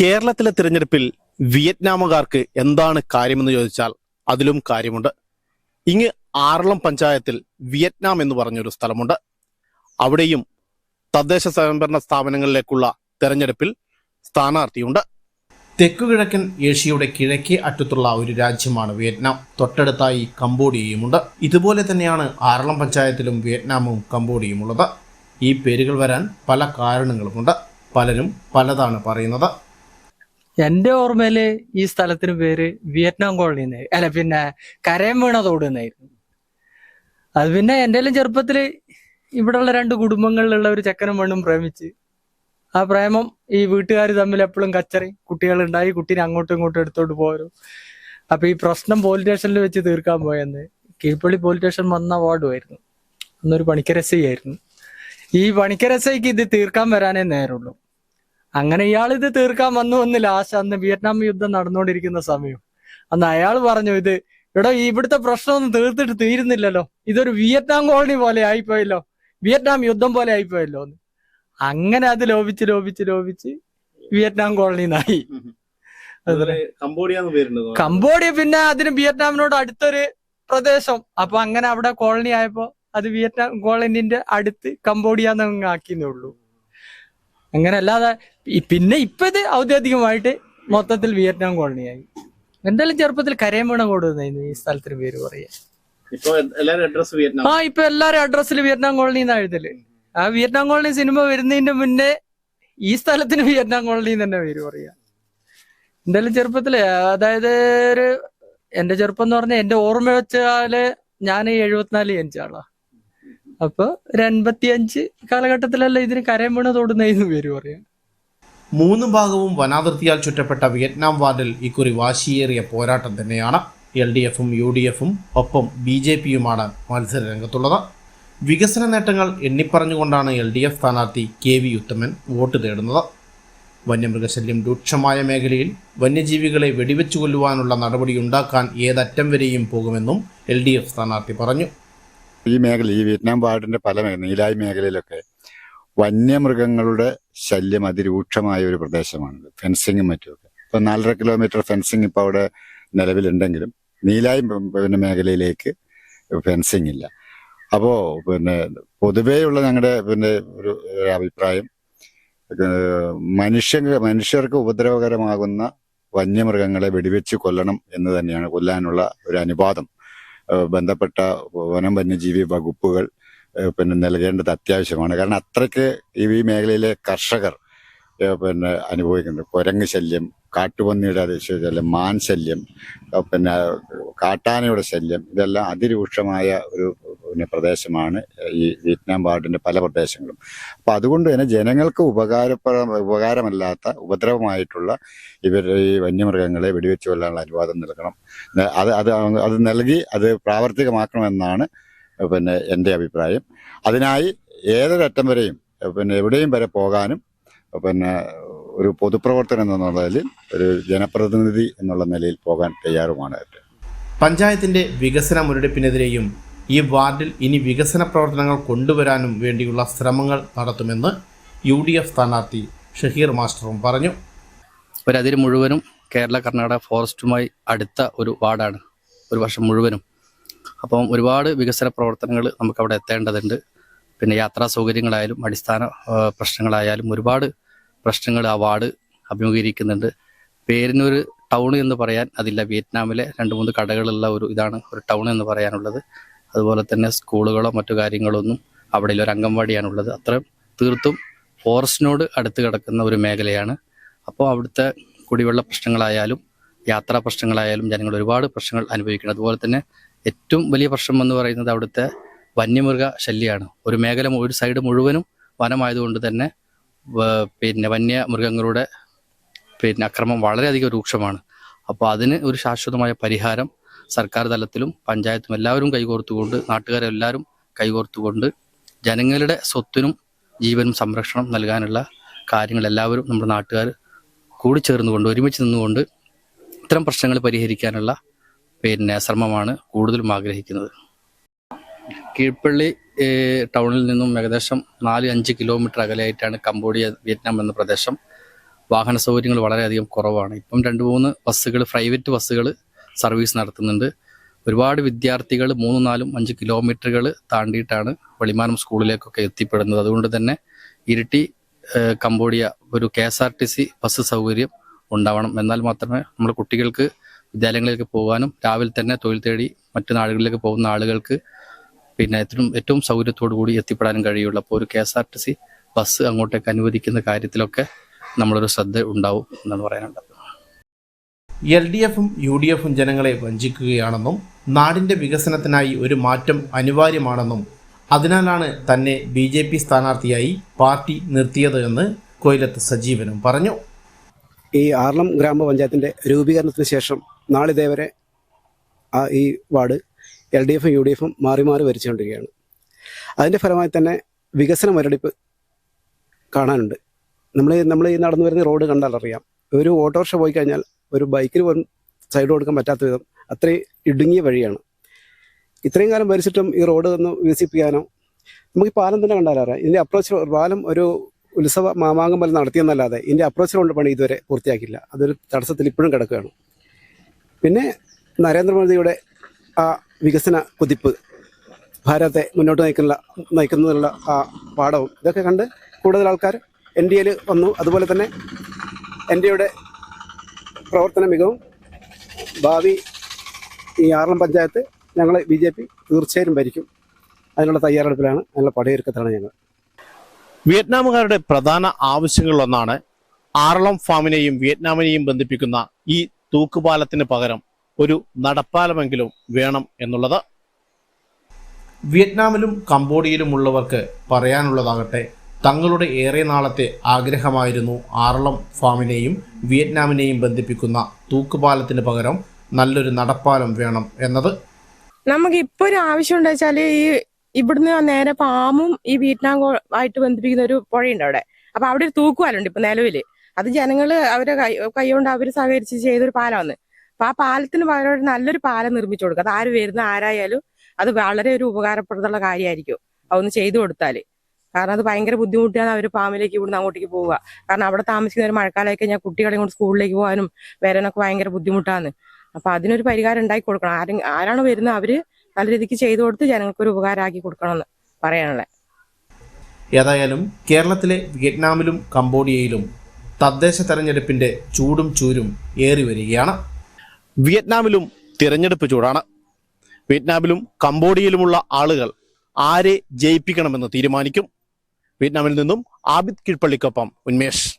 കേരളത്തിലെ തിരഞ്ഞെടുപ്പിൽ വിയറ്റ്നാമുകാർക്ക് എന്താണ് കാര്യമെന്ന് ചോദിച്ചാൽ അതിലും കാര്യമുണ്ട്. ഇങ്ങ് ആറളം പഞ്ചായത്തിൽ വിയറ്റ്നാം എന്ന് പറഞ്ഞൊരു സ്ഥലമുണ്ട്. അവിടെയും തദ്ദേശ സ്വയംഭരണ സ്ഥാപനങ്ങളിലേക്കുള്ള തെരഞ്ഞെടുപ്പിൽ സ്ഥാനാർത്ഥിയുണ്ട്. തെക്കുകിഴക്കൻ ഏഷ്യയുടെ കിഴക്കേ അറ്റത്തുള്ള ഒരു രാജ്യമാണ് വിയറ്റ്നാം. തൊട്ടടുത്തായി കംബോഡിയയുമുണ്ട്. ഇതുപോലെ തന്നെയാണ് ആറളം പഞ്ചായത്തിലും വിയറ്റ്നാമും കംബോഡിയയും ഉള്ളത് ഈ പേരുകൾ വരാൻ പല കാരണങ്ങളുമുണ്ട്. പലരും പലതാണ് പറയുന്നത്. എന്റെ ഓർമ്മയിൽ ഈ സ്ഥലത്തിന് പേര് വിയറ്റ്നാം കോളനി അല്ല പിന്നെ കരയം വീണ തോട് എന്നായിരുന്നു. അത് പിന്നെ എന്റെ ചെറുപ്പത്തിൽ ഇവിടെയുള്ള രണ്ട് കുടുംബങ്ങളിലുള്ള ഒരു ചെക്കനും പെണ്ണും പ്രേമിച്ച് ആ പ്രേമം ഈ വീട്ടുകാർ തമ്മിൽ എപ്പോഴും കച്ചറി. കുട്ടികൾ ഉണ്ടായി കുട്ടീനെ അങ്ങോട്ടും ഇങ്ങോട്ടും എടുത്തോണ്ട് പോരും അപ്പൊ ഈ പ്രശ്നം പോലീസ് സ്റ്റേഷനിൽ വെച്ച് തീർക്കാൻ പോയെന്ന് കീഴ്പള്ളി പോലീസ് സ്റ്റേഷൻ വന്ന വാർഡുമായിരുന്നു. അന്നൊരു പണിക്കരസൈ ആയിരുന്നു ഈ പണിക്കരസൈക്ക് ഇത് തീർക്കാൻ വരാനേ നേരുള്ളൂ അങ്ങനെ ഇയാൾ ഇത് തീർക്കാൻ വന്നു വന്ന് ലാസ്റ്റ് അന്ന് വിയറ്റ്നാം യുദ്ധം നടന്നുകൊണ്ടിരിക്കുന്ന സമയം. അന്ന് അയാൾ പറഞ്ഞു ഇത് ഇവിടെ ഇവിടുത്തെ പ്രശ്നമൊന്നും തീർത്തിട്ട് തീരുന്നില്ലല്ലോ. ഇതൊരു വിയറ്റ്നാം കോളനി പോലെ ആയിപ്പോയല്ലോ. വിയറ്റ്നാം യുദ്ധം പോലെ ആയിപ്പോയല്ലോ എന്ന്. അങ്ങനെ അത് ലോപിച്ച് ലോപിച്ച് ലോപിച്ച് വിയറ്റ്നാം കോളനി എന്നായി കംബോഡിയ പിന്നെ അതിന് വിയറ്റ്നാമിനോട് അടുത്തൊരു പ്രദേശം. അപ്പൊ അങ്ങനെ അവിടെ കോളനി ആയപ്പോ അത് വിയറ്റ്നാം കോളനിന്റെ അടുത്ത് കംബോഡിയ എന്നങ്ങ് ആക്കിയെന്നേ ഉള്ളൂ. അങ്ങനെ അല്ലാതെ പിന്നെ ഇപ്പൊ ഇത് ഔദ്യോഗികമായിട്ട് മൊത്തത്തിൽ വിയറ്റ്നാം കോളനിയായി. എന്തായാലും ചെറുപ്പത്തിൽ കരയമ്പണം കൊടുക്കുന്നു ഈ സ്ഥലത്തിന് പേര് പറയാ ആ ഇപ്പൊ എല്ലാരും അഡ്രസ്സിൽ വിയറ്റ്നാം കോളനി എന്നാ എഴുതൽ. ആ വിയറ്റ്നാം കോളനി സിനിമ വരുന്നതിന്റെ മുന്നേ ഈ സ്ഥലത്തിന് വിയറ്റ്നാം കോളനി തന്നെ പേര് പറയാ. എന്തായാലും ചെറുപ്പത്തിൽ അതായത് ഒരു എന്റെ ചെറുപ്പം എന്ന് പറഞ്ഞാൽ എന്റെ ഓർമ്മ വെച്ചാൽ ഞാൻ എഴുപത്തിനാല് അഞ്ചാളാ അപ്പൊ ഒരു അൻപത്തി അഞ്ച് കാലഘട്ടത്തിലല്ല ഇതിന് കരയം തോടുന്ന പേര് പറയാം. മൂന്ന് ഭാഗവും വനാതിർത്തിയാൽ ചുറ്റപ്പെട്ട വിയറ്റ്നാം വാർഡിൽ ഇക്കുറി വാശിയേറിയ പോരാട്ടം തന്നെയാണ്. എൽ ഡി എഫും യു ഡി എഫും ഒപ്പം ബി ജെ പിയുമാണ് മത്സര രംഗത്തുള്ളത് വികസന നേട്ടങ്ങൾ എണ്ണിപ്പറഞ്ഞുകൊണ്ടാണ് എൽ ഡി എഫ് സ്ഥാനാർത്ഥി കെ വി ഉത്തമൻ വോട്ട് തേടുന്നത്. വന്യമൃഗശല്യം രൂക്ഷമായ മേഖലയിൽ വന്യജീവികളെ വെടിവെച്ചു കൊല്ലുവാനുള്ള നടപടി ഉണ്ടാക്കാൻ ഏതറ്റം വരെയും പോകുമെന്നും എൽ ഡി എഫ് സ്ഥാനാർത്ഥി പറഞ്ഞു. ഈ മേഖല ഈ വിയറ്റ്നാം വാർഡിന്റെ പല മേഖല നീലായി മേഖലയിലൊക്കെ വന്യമൃഗങ്ങളുടെ ശല്യം അതിരൂക്ഷമായ ഒരു പ്രദേശമാണിത്. ഫെൻസിങ്ങും മറ്റുമൊക്കെ. ഇപ്പൊ നാലര കിലോമീറ്റർ ഫെൻസിങ് ഇപ്പൊ അവിടെ നിലവിലുണ്ടെങ്കിലും നീലായി പിന്നെ മേഖലയിലേക്ക് ഫെൻസിങ് ഇല്ല. അപ്പോ പിന്നെ പൊതുവേയുള്ള ഞങ്ങളുടെ പിന്നെ ഒരു അഭിപ്രായം മനുഷ്യ മനുഷ്യർക്ക് ഉപദ്രവകരമാകുന്ന വന്യമൃഗങ്ങളെ വെടിവെച്ച് കൊല്ലണം എന്ന് തന്നെയാണ് കൊല്ലാനുള്ള ഒരു അനുവാദം. ബന്ധപ്പെട്ട വനം വന്യജീവി വകുപ്പുകൾ പിന്നെ നൽകേണ്ടത് അത്യാവശ്യമാണ്. കാരണം അത്രയ്ക്ക് ഈ മേഖലയിലെ കർഷകർ പിന്നെ അനുഭവിക്കുന്നുണ്ട്. കുരങ്ങ് ശല്യം കാട്ടുപന്നിയുടെ ശല്യം മാൻ ശല്യം പിന്നെ കാട്ടാനയുടെ ശല്യം ഇതെല്ലാം അതിരൂക്ഷമായ ഒരു പിന്നെ പ്രദേശമാണ് ഈ വിയറ്റ്നാം വാർഡിന്റെ പല പ്രദേശങ്ങളും. അപ്പോൾ അതുകൊണ്ട് തന്നെ ജനങ്ങൾക്ക് ഉപകാരപ്ര ഉപകാരമല്ലാത്ത ഉപദ്രവമായിട്ടുള്ള ഇവർ ഈ വന്യമൃഗങ്ങളെ വെടിവെച്ച് കൊല്ലാനുള്ള അനുവാദം നൽകണം. അത് അത് അത് നൽകി അത് പ്രാവർത്തികമാക്കണമെന്നാണ് പിന്നെ എന്റെ അഭിപ്രായം. അതിനായി ഏതൊരറ്റം വരെയും പിന്നെ എവിടെയും വരെ പോകാനും പിന്നെ ഒരു പൊതുപ്രവർത്തനം എന്നുള്ള നിലയിൽ ഒരു ജനപ്രതിനിധി എന്നുള്ള നിലയിൽ പോകാൻ തയ്യാറുമാണ് പഞ്ചായത്തിന്റെ വികസന മുരടിപ്പിനെതിരെയും ഈ വാർഡിൽ ഇനി വികസന പ്രവർത്തനങ്ങൾ കൊണ്ടുവരാനും വേണ്ടിയുള്ള ശ്രമങ്ങൾ നടത്തുമെന്ന് യു ഡി എഫ് സ്ഥാനാർത്ഥി ഷഹീർ മാസ്റ്ററും പറഞ്ഞു. ഒരതിര് മുഴുവനും കേരള കർണാടക ഫോറസ്റ്റുമായി അടുത്ത ഒരു വാർഡാണ്. ഒരു വർഷം മുഴുവനും അപ്പം ഒരുപാട് വികസന പ്രവർത്തനങ്ങൾ നമുക്കവിടെ എത്തേണ്ടതുണ്ട്. പിന്നെ യാത്രാ സൗകര്യങ്ങളായാലും അടിസ്ഥാന പ്രശ്നങ്ങളായാലും ഒരുപാട് പ്രശ്നങ്ങൾ ആ വാർഡ് അഭിമുഖീകരിക്കുന്നുണ്ട്. പേരിനൊരു ടൗൺ എന്ന് പറയാൻ അതില്ല. വിയറ്റ്നാമിലെ രണ്ട് മൂന്ന് കടകളുള്ള ഒരു ഇതാണ് ഒരു ടൗൺ എന്ന് പറയാനുള്ളത്. അതുപോലെ തന്നെ സ്കൂളുകളോ മറ്റു കാര്യങ്ങളോ ഒന്നും അവിടെ ഒരു അംഗൻവാടിയാണുള്ളത്. അത്രയും തീർത്തും ഫോറസ്റ്റിനോട് അടുത്ത് കിടക്കുന്ന ഒരു മേഖലയാണ്. അപ്പോൾ അവിടുത്തെ കുടിവെള്ള പ്രശ്നങ്ങളായാലും യാത്രാ പ്രശ്നങ്ങളായാലും ജനങ്ങൾ ഒരുപാട് പ്രശ്നങ്ങൾ അനുഭവിക്കുന്നു അതുപോലെ തന്നെ ഏറ്റവും വലിയ പ്രശ്നം എന്ന് പറയുന്നത് അവിടുത്തെ വന്യമൃഗ ശല്യമാണ് ഒരു മേഖല ഒരു സൈഡ് മുഴുവനും വനമായതുകൊണ്ട് തന്നെ പിന്നെ വന്യമൃഗങ്ങളുടെ പിന്നെ അക്രമം വളരെയധികം രൂക്ഷമാണ്. അപ്പോൾ അതിന് ഒരു ശാശ്വതമായ പരിഹാരം സർക്കാർ തലത്തിലും പഞ്ചായത്തും എല്ലാവരും കൈകോർത്തുകൊണ്ട് നാട്ടുകാരെല്ലാവരും കൈകോർത്തുകൊണ്ട് ജനങ്ങളുടെ സ്വത്തിനും ജീവനും സംരക്ഷണം നൽകാനുള്ള കാര്യങ്ങൾ എല്ലാവരും നമ്മുടെ നാട്ടുകാർ കൂടി ചേർന്നുകൊണ്ട് ഒരുമിച്ച് നിന്നുകൊണ്ട് ഇത്തരം പ്രശ്നങ്ങൾ പരിഹരിക്കാനുള്ള പിന്നെ ശ്രമമാണ് കൂടുതലും ആഗ്രഹിക്കുന്നത്. കീഴ്പ്പള്ളി ടൗണിൽ നിന്നും ഏകദേശം നാല് അഞ്ച് കിലോമീറ്റർ അകലെയായിട്ടാണ് കംബോഡിയ വിയറ്റ്നാം എന്ന പ്രദേശം. വാഹന സൗകര്യങ്ങൾ വളരെയധികം കുറവാണ്. ഇപ്പം രണ്ട് മൂന്ന് ബസ്സുകൾ പ്രൈവറ്റ് ബസ്സുകൾ സർവീസ് നടത്തുന്നുണ്ട്. ഒരുപാട് വിദ്യാർത്ഥികൾ മൂന്നും നാലും അഞ്ച് കിലോമീറ്ററുകൾ താണ്ടിയിട്ടാണ് വെളിമാനം സ്കൂളിലേക്കൊക്കെ എത്തിപ്പെടുന്നത്. അതുകൊണ്ട് തന്നെ ഇരിട്ടി കംബോഡിയ ഒരു K S R T C bus സൗകര്യം ഉണ്ടാവണം. എന്നാൽ മാത്രമേ നമ്മുടെ കുട്ടികൾക്ക് വിദ്യാലയങ്ങളിലേക്ക് പോകാനും രാവിലെ തന്നെ തൊഴിൽ തേടി മറ്റു നാടുകളിലേക്ക് പോകുന്ന ആളുകൾക്ക് പിന്നെ ഏറ്റവും ഏറ്റവും സൗകര്യത്തോടു കൂടി എത്തിപ്പെടാനും കഴിയുള്ളൂ. അപ്പോൾ ഒരു K S R T C bus അങ്ങോട്ടേക്ക് അനുവദിക്കുന്ന കാര്യത്തിലൊക്കെ നമ്മളൊരു ശ്രദ്ധ ഉണ്ടാവും എന്നാണ് പറയാനുള്ളത്. എൽ ഡി എഫും യു ഡി എഫും ജനങ്ങളെ വഞ്ചിക്കുകയാണെന്നും നാടിന്റെ വികസനത്തിനായി ഒരു മാറ്റം അനിവാര്യമാണെന്നും അതിനാലാണ് തന്നെ ബി ജെ പി സ്ഥാനാർത്ഥിയായി പാർട്ടി നിർത്തിയത് എന്ന് കൊയിലത്ത് സജീവനും പറഞ്ഞു. ഈ ആർളം ഗ്രാമപഞ്ചായത്തിന്റെ രൂപീകരണത്തിന് ശേഷം നാളിതേവരെ ആ ഈ വാർഡ് എൽ ഡി എഫും യു ഡി എഫും മാറി മാറി വരിച്ചുകൊണ്ടിരിക്കുകയാണ് അതിന്റെ ഫലമായി തന്നെ വികസന മുരടിപ്പ് കാണാനുണ്ട്. നമ്മൾ നമ്മൾ ഈ നടന്നു വരുന്ന റോഡ് കണ്ടാൽ അറിയാം. ഒരു ഓട്ടോറിക്ഷ പോയി കഴിഞ്ഞാൽ ഒരു ബൈക്കിൽ പോലും സൈഡ് കൊടുക്കാൻ പറ്റാത്ത വിധം അത്രയും ഇടുങ്ങിയ വഴിയാണ്. ഇത്രയും കാലം ഭരിച്ചിട്ടും ഈ റോഡ് ഒന്ന് വികസിപ്പിക്കാനോ നമുക്ക് ഈ പാലം തന്നെ കണ്ടാലറിയാം ഇതിന്റെ അപ്രോച്ച് പാലം ഒരു ഉത്സവ മാമാങ്കം പോലെ നടത്തിയെന്നല്ലാതെ ഇതിന്റെ അപ്രോച്ച് കൊണ്ട് പണി ഇതുവരെ പൂർത്തിയാക്കില്ല അതൊരു തടസ്സത്തിൽ ഇപ്പോഴും കിടക്കുകയാണ്. പിന്നെ നരേന്ദ്രമോദിയുടെ ആ വികസന കുതിപ്പ് ഭാരതത്തെ മുന്നോട്ട് നയിക്കുന്ന നയിക്കുന്നതിനുള്ള ആ പാഠവും ഇതൊക്കെ കണ്ട് കൂടുതൽ ആൾക്കാർ എൻ ഡി എയിൽ വന്നു. അതുപോലെ തന്നെ എൻ ഡി എയുടെ പ്രവർത്തന മികവും. ഭാവി ഈ ആറളം പഞ്ചായത്ത് ഞങ്ങൾ ബി ജെ പി തീർച്ചയായും ഭരിക്കും. അതിനുള്ള തയ്യാറെടുപ്പിലാണ് അതിനുള്ള പടയൊരുക്കത്തിലാണ് ഞങ്ങൾ. വിയറ്റ്നാമുകാരുടെ പ്രധാന ആവശ്യങ്ങളിലൊന്നാണ് ആറളം ഫാമിനെയും വിയറ്റ്നാമിനെയും ബന്ധിപ്പിക്കുന്ന ഈ തൂക്കുപാലത്തിന് പകരം ഒരു നടപ്പാലമെങ്കിലും വേണം എന്നുള്ളത് വിയറ്റ്നാമിലും കംബോഡിയയിലുമുള്ളവർക്ക് പറയാനുള്ളതാകട്ടെ തങ്ങളുടെ ഏറെ നാളത്തെ ആഗ്രഹമായിരുന്നു ആറളം ഫാമിനെയും വിയറ്റ്നാമിനെയും ബന്ധിപ്പിക്കുന്ന തൂക്കുപാലത്തിന് പകരം നല്ലൊരു നടപ്പാലം വേണം എന്നത് നമുക്ക് ഇപ്പൊ ഒരു ആവശ്യം എന്താ വെച്ചാൽ ഈ ഇവിടുന്ന് നേരെ പാമും ഈ വിയറ്റ്നാം ആയിട്ട് ബന്ധിപ്പിക്കുന്ന ഒരു പുഴയുണ്ട് അവിടെ. അപ്പൊ അവിടെ ഒരു തൂക്കുപാലുണ്ട് ഇപ്പൊ നിലവിൽ. അത് ജനങ്ങൾ അവരെ കൈ കൈകൊണ്ട് അവർ സഹകരിച്ച് ചെയ്തൊരു പാലമാണ് അപ്പൊ ആ പാലത്തിന് പകരം നല്ലൊരു പാലം നിർമ്മിച്ചു കൊടുക്കുക അത് ആര് വരുന്ന ആരായാലും അത് വളരെ ഒരു ഉപകാരപ്രദമുള്ള കാര്യമായിരിക്കും അതൊന്ന് ചെയ്തു കൊടുത്താൽ. കാരണം അത് ഭയങ്കര ബുദ്ധിമുട്ടിയാണ് അവർ പാമിലേക്ക് ഇവിടുന്ന് അങ്ങോട്ടേക്ക് പോവുക. കാരണം അവിടെ താമസിക്കുന്ന ഒരു മഴക്കാലമൊക്കെ കഴിഞ്ഞാൽ കുട്ടികളെ കൊണ്ട് സ്കൂളിലേക്ക് പോകാനും വരാനൊക്കെ ഭയങ്കര ബുദ്ധിമുട്ടാണ് അപ്പൊ അതിനൊരു പരിഹാരം ഉണ്ടാക്കി കൊടുക്കണം. ആരും ആരാണ് വരുന്നത് അവർ നല്ല രീതിക്ക് ചെയ്തു കൊടുത്ത് ജനങ്ങൾക്ക് ഒരു ഉപകാരമാക്കി കൊടുക്കണം എന്ന് പറയാനുള്ളത് ഏതായാലും കേരളത്തിലെ വിയറ്റ്നാമിലും കംബോഡിയയിലും തദ്ദേശ തെരഞ്ഞെടുപ്പിന്റെ ചൂടും ചൂരും ഏറി വരികയാണ്. വിയറ്റ്നാമിലും തിരഞ്ഞെടുപ്പ് ചൂടാണ്. വിയറ്റ്നാമിലും കംബോഡിയയിലുമുള്ള ആളുകൾ ആരെ ജയിപ്പിക്കണമെന്ന് തീരുമാനിക്കും. വിയറ്റ്നാമിൽ നിന്നും ആബിദ് കീഴ്പള്ളിക്കൊപ്പം ഉന്മേഷ്.